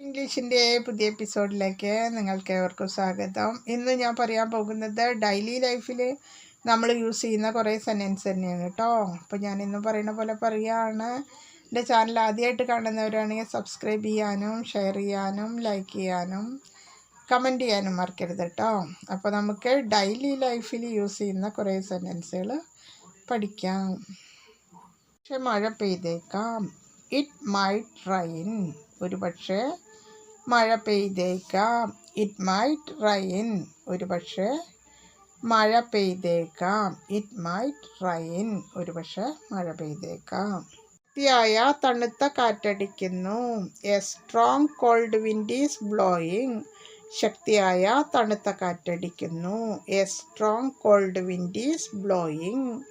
ഇംഗ്ലീഷിന്റെ പുതിയ എപ്പിസോഡിലേക്ക് നിങ്ങൾക്ക് ഏവർക്കും സ്വാഗതം. ഇന്ന് ഞാൻ പറയാൻ പോകുന്നത് ഡെയിലി ലൈഫിൽ നമ്മൾ യൂസ് ചെയ്യുന്ന കുറേ സെന്റൻസ് തന്നെയാണ് കേട്ടോ. അപ്പോൾ ഞാൻ ഇന്ന് പറയുന്ന പോലെ പറയുകയാണ്. എന്റെ ചാനൽ ആദ്യമായിട്ട് കാണുന്നവരാണെങ്കിൽ സബ്സ്ക്രൈബ് ചെയ്യാനും ഷെയർ ചെയ്യാനും ലൈക്ക് ചെയ്യാനും കമന്റ് ചെയ്യാനും മറക്കരുത് കേട്ടോ. അപ്പോൾ നമുക്ക് ഡെയിലി ലൈഫിൽ യൂസ് ചെയ്യുന്ന കുറേ സെന്റൻസുകൾ പഠിക്കാം. പക്ഷെ മഴ പെയ്തേക്കാം. ഇറ്റ് മൈറ്റ് റൈൻ ഒരു പക്ഷേ മഴ പെയ്തേക്കാം. ഇറ്റ് മൈറ്റ് റൈൻ ഒരു പക്ഷേ മഴ പെയ്തേക്കാം. ഇറ്റ് മൈറ്റ് റൈൻ ഒരു പക്ഷേ മഴ പെയ്തേക്കാം. ശക്തിയായ തണുത്ത കാറ്റടിക്കുന്നു. A strong cold wind is blowing ശക്തിയായ തണുത്ത കാറ്റടിക്കുന്നു. A strong cold wind is blowing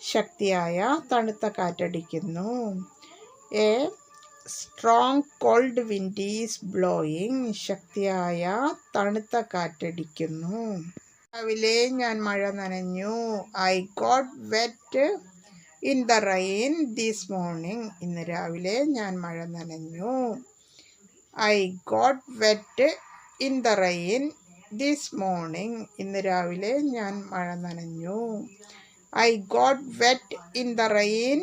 ശക്തിയായ തണുത്ത കാറ്റടിക്കുന്നു. A strong cold wind is blowing ശക്തിയായ തണുത്ത കാറ്റടിക്കുന്നു. രാവിലെ ഞാൻ മഴ നനഞ്ഞു. I got wet in the rain this morning ഇന്ന് രാവിലെ ഞാൻ മഴ നനഞ്ഞു. I got wet in the rain this morning ഇന്ന് രാവിലെ ഞാൻ മഴ നനഞ്ഞു. I got wet in the rain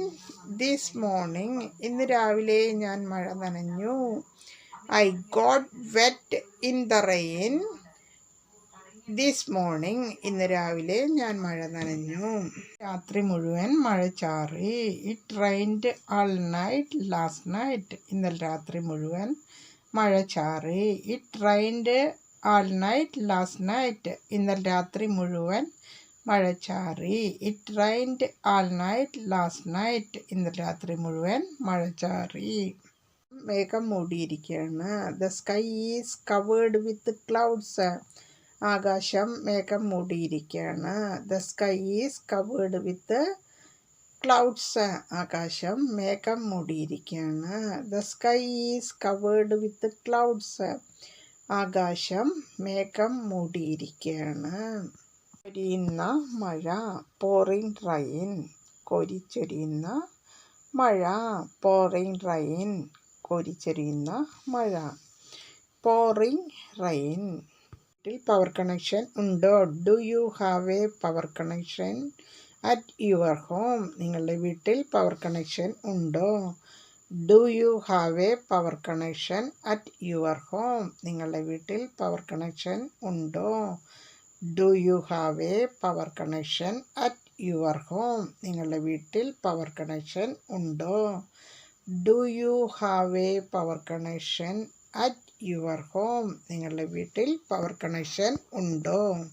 this morning ഇന്ന് രാവിലെ ഞാൻ മഴ നനഞ്ഞു. I got wet in the rain this morning ഇന്ന് രാവിലെ ഞാൻ മഴ നനഞ്ഞു. രാത്രി മുഴുവൻ മഴ ചാറി. It rained all night last night ഇന്നലെ രാത്രി മുഴുവൻ മഴ ചാറി. It rained all night last night ഇന്നലെ രാത്രി മുഴുവൻ മഴ it rained all night last night ഇന്നലെ രാത്രി മുഴുവൻ മഴ മേഘം മൂടിയിരിക്കുകയാണ്. The sky is covered with clouds ആകാശം മേഘം മൂടിയിരിക്കുകയാണ്. The sky is covered with clouds ആകാശം മേഘം മൂടിയിരിക്കുകയാണ്. The sky is covered with clouds ആകാശം മേഘം മൂടിയിരിക്കുകയാണ്. ചൊരിയുന്ന മഴ പോറിങ് റൈൻ കൊരിച്ചൊരിയുന്ന മഴ പോറിങ് റൈൻ കൊരിച്ചൊരിയുന്ന മഴ. പോറിങ് റൈൻ വീട്ടിൽ പവർ കണക്ഷൻ ഉണ്ടോ? Do you have a power connection at your home നിങ്ങളുടെ വീട്ടിൽ പവർ കണക്ഷൻ ഉണ്ടോ? Do you have a power connection at your home നിങ്ങളുടെ വീട്ടിൽ പവർ കണക്ഷൻ ഉണ്ടോ? Do you have a power connection at your home നിങ്ങളുടെ വീട്ടിൽ power connection ഉണ്ടോ? Do you have a power connection at your home നിങ്ങളുടെ വീട്ടിൽ power connection ഉണ്ടോ?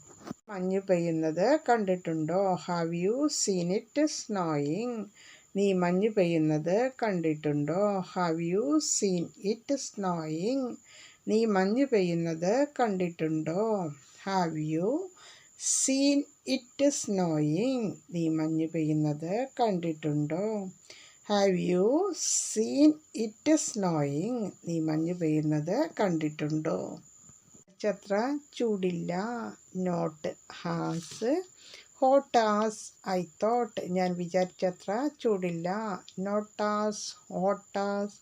മഞ്ഞ് പെയ്യുന്നത് കണ്ടിട്ടുണ്ടോ? Have you seen it snowing നീ മഞ്ഞ് പെയ്യുന്നത് കണ്ടിട്ടുണ്ടോ? Have you seen it snowing നീ മഞ്ഞ് പെയ്യുന്നത് കണ്ടിട്ടുണ്ടോ? Have you seen it snowing നീ മഞ്ഞ് പെയ്യുന്നത് കണ്ടിട്ടുണ്ടോ? Have you seen it snowing നീ മഞ്ഞ് പെയ്യുന്നത് കണ്ടിട്ടുണ്ടോ? നക്ഷത്ര ചൂടില്ല. Not as hot as I thought ഞാൻ വിചാരിച്ചത്ര ചൂടില്ല. Not as hot as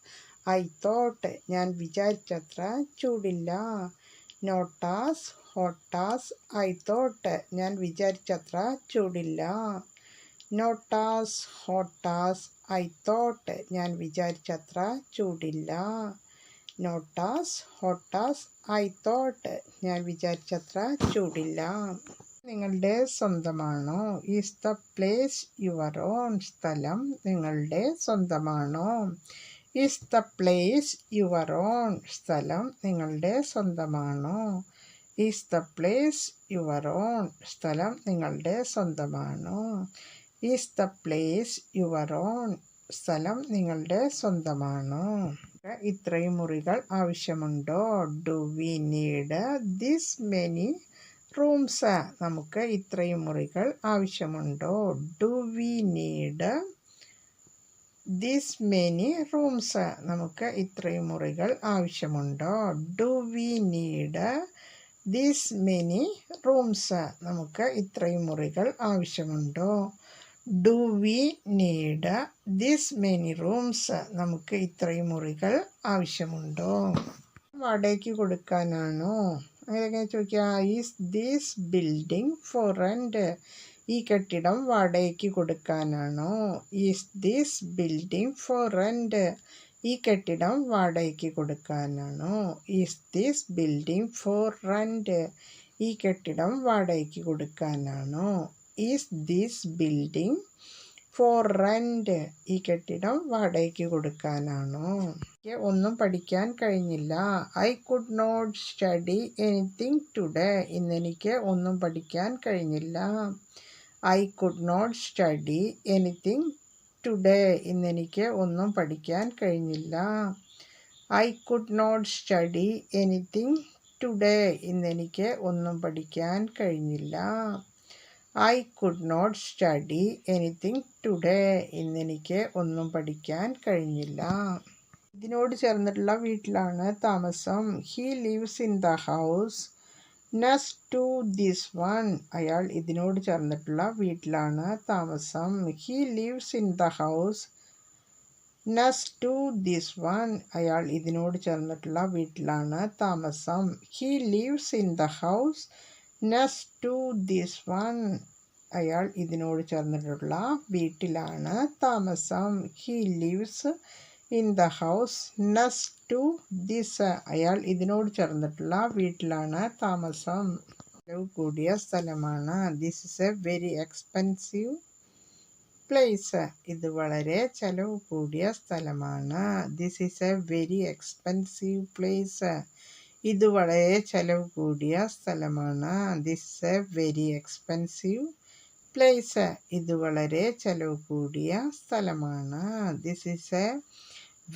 I thought ഞാൻ വിചാരിച്ചത്ര ചൂടില്ല. നോട്ടാസ് ഹോട്ടാസ് ഐ തോട്ട് ഞാൻ വിചാരിച്ചത്ര ചൂടില്ല. നോട്ടാസ് ഹോട്ടാസ് ഐ തോട്ട് ഞാൻ വിചാരിച്ചത്ര ചൂടില്ല. നോട്ടാസ് ഹോട്ടാസ് ഐ തോട്ട് ഞാൻ വിചാരിച്ചത്ര ചൂടില്ല. നിങ്ങളുടെ സ്വന്തമാണോ? Is the place your own സ്ഥലം നിങ്ങളുടെ സ്വന്തമാണോ? Is the place your own സ്ഥലം നിങ്ങളുടെ സ്വന്തമാണോ? Is the place your own സ്ഥലം നിങ്ങളുടെ സ്വന്തമാണോ. Is the place your own സ്ഥലം നിങ്ങളുടെ സ്വന്തമാണോ. ഇത്രയും മുറികൾ ആവശ്യമുണ്ടോ? Do we need this many rooms നമുക്ക് ഇത്രയും മുറികൾ ആവശ്യമുണ്ടോ? Do we need this many rooms നമുക്ക് ഇത്രയും മുറികൾ ആവശ്യമുണ്ടോ? Do we need this many rooms നമുക്ക് ഇത്രയും മുറികൾ ആവശ്യമുണ്ടോ? Do we need this many rooms നമുക്ക് ഇത്രയും മുറികൾ ആവശ്യമുണ്ടോ? വാടകയ്ക്ക് കൊടുക്കാനാണോ? അങ്ങനെ ചോദിക്കുക. Is these building for rent ഈ കെട്ടിടം വാടകയ്ക്ക് കൊടുക്കാനാണോ? Is these building for rent ഈ കെട്ടിടം വാടകയ്ക്ക് കൊടുക്കാനാണോ? Is this building for rent ഈ കെട്ടിടം വാടകയ്ക്ക് കൊടുക്കാനാണോ? Is this building for rent ഈ കെട്ടിടം വാടകയ്ക്ക് കൊടുക്കാനാണോ? എനിക്ക് ഒന്നും പഠിക്കാൻ കഴിഞ്ഞില്ല. I could not study anything today ഇന്നെനിക്ക് ഒന്നും പഠിക്കാൻ കഴിഞ്ഞില്ല. I could not study anything today ഇന്നെനിക്ക് ഒന്നും പഠിക്കാൻ കഴിഞ്ഞില്ല. I could not study anything today ഇന്നെനിക്ക് ഒന്നും പഠിക്കാൻ കഴിഞ്ഞില്ല. I could not study anything today ഇന്നെനിക്ക് ഒന്നും പഠിക്കാൻ കഴിഞ്ഞില്ല. ഇതിനോട് ചേർന്നിട്ടുള്ള വീട്ടിലാണ് താമസം. He lives in the house next to this one അയാൾ ഇതിനോട് ചേർന്നിട്ടുള്ള വീട്ടിലാണ് താമസം. He lives in the house next to this one അയാൾ ഇതിനോട് ചേർന്നിട്ടുള്ള വീട്ടിലാണ് താമസം. He lives in the house next to this one അയാൾ ഇതിനോട് ചേർന്നിട്ടുള്ള വീട്ടിലാണ് താമസം. He lives in the house next to this. അയാൾ ഇതിനോട് ചേർന്നിട്ടുള്ള വീട്ടിലാണ് താമസം. കൂടിയ സ്ഥലമാണ്. This is a very expensive place ഇത് വളരെ ചെലവ് കൂടിയ സ്ഥലമാണ്. This is a very expensive place ഇത് വളരെ ചെലവ് കൂടിയ സ്ഥലമാണ്. This is a very expensive place ഇത് വളരെ ചെലവ് കൂടിയ സ്ഥലമാണ്. This is a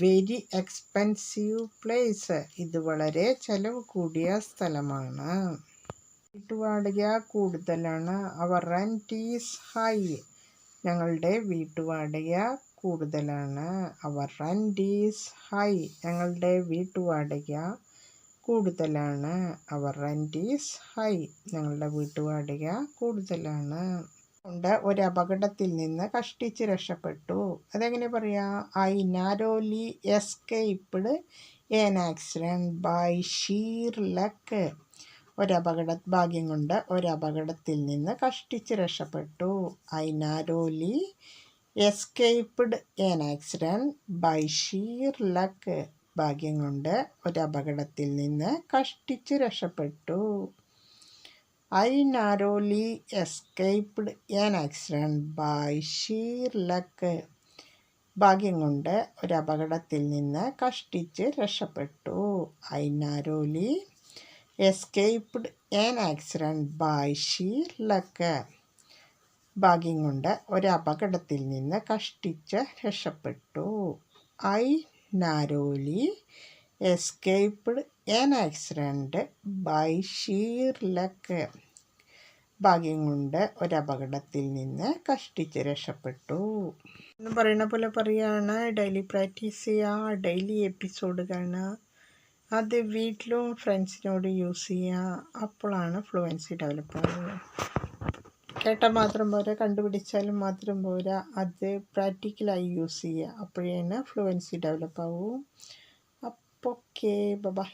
very expensive place ഇത് വളരെ ചെലവ് കൂടിയ സ്ഥലമാണ്. വീട്ടുവാടക കൂടുതലാണ്. അവർ റെന്റ് ഈസ് ഹൈ ഞങ്ങളുടെ വീട്ടുവാടക കൂടുതലാണ്. അവർ റെന്റ് ഈസ് ഹൈ ഞങ്ങളുടെ വീട്ടുവാടക കൂടുതലാണ്. അവർ റെന്റ് ഈസ് ഹൈ ഞങ്ങളുടെ വീട്ടുവാടക കൂടുതലാണ്. കൊണ്ട് ഒരു അപകടത്തിൽ നിന്ന് കഷ്ടിച്ച് രക്ഷപ്പെട്ടു. അതെങ്ങനെ പറയാ? I narrowly escaped an accident by sheer luck. ഒരു അപകട ഭാഗ്യം കൊണ്ട് അപകടത്തിൽ നിന്ന് കഷ്ടിച്ച് രക്ഷപ്പെട്ടു. I narrowly escaped an accident by sheer luck. ഭാഗ്യം കൊണ്ട് അപകടത്തിൽ നിന്ന് കഷ്ടിച്ച് രക്ഷപ്പെട്ടു. I narrowly escaped an accident by sheer luck ഭാഗ്യം കൊണ്ട് ഒരു അപകടത്തിൽ നിന്ന് കഷ്ടിച്ച് രക്ഷപ്പെട്ടു. I narrowly escaped an accident by sheer luck ഭാഗ്യം കൊണ്ട് ഒരു അപകടത്തിൽ നിന്ന് കഷ്ടിച്ച് രക്ഷപ്പെട്ടു. I narrowly escaped an accident by sheer luck ഭാഗ്യം കൊണ്ട് ഒരപകടത്തിൽ നിന്ന് കഷ്ടിച്ച് രക്ഷപ്പെട്ടു. എന്ന് പറയുന്ന പോലെ പറയുകയാണ് ഡെയിലി പ്രാക്ടീസ് ചെയ്യുക ഡെയിലി എപ്പിസോഡ് കാണുക അത് വീട്ടിലും ഫ്രണ്ട്സിനോട് യൂസ് ചെയ്യുക അപ്പോഴാണ് ഫ്ലുവൻസി ഡെവലപ്പ് ആവുന്നത്. കേട്ടാൽ മാത്രം പോരാ കണ്ടുപിടിച്ചാലും മാത്രം പോരാ അത് പ്രാക്ടിക്കലായി യൂസ് ചെയ്യുക അപ്പോഴേ ഫ്ലുവൻസി ഡെവലപ്പ് ആവും. അപ്പോൾ ഓക്കെ ബൈ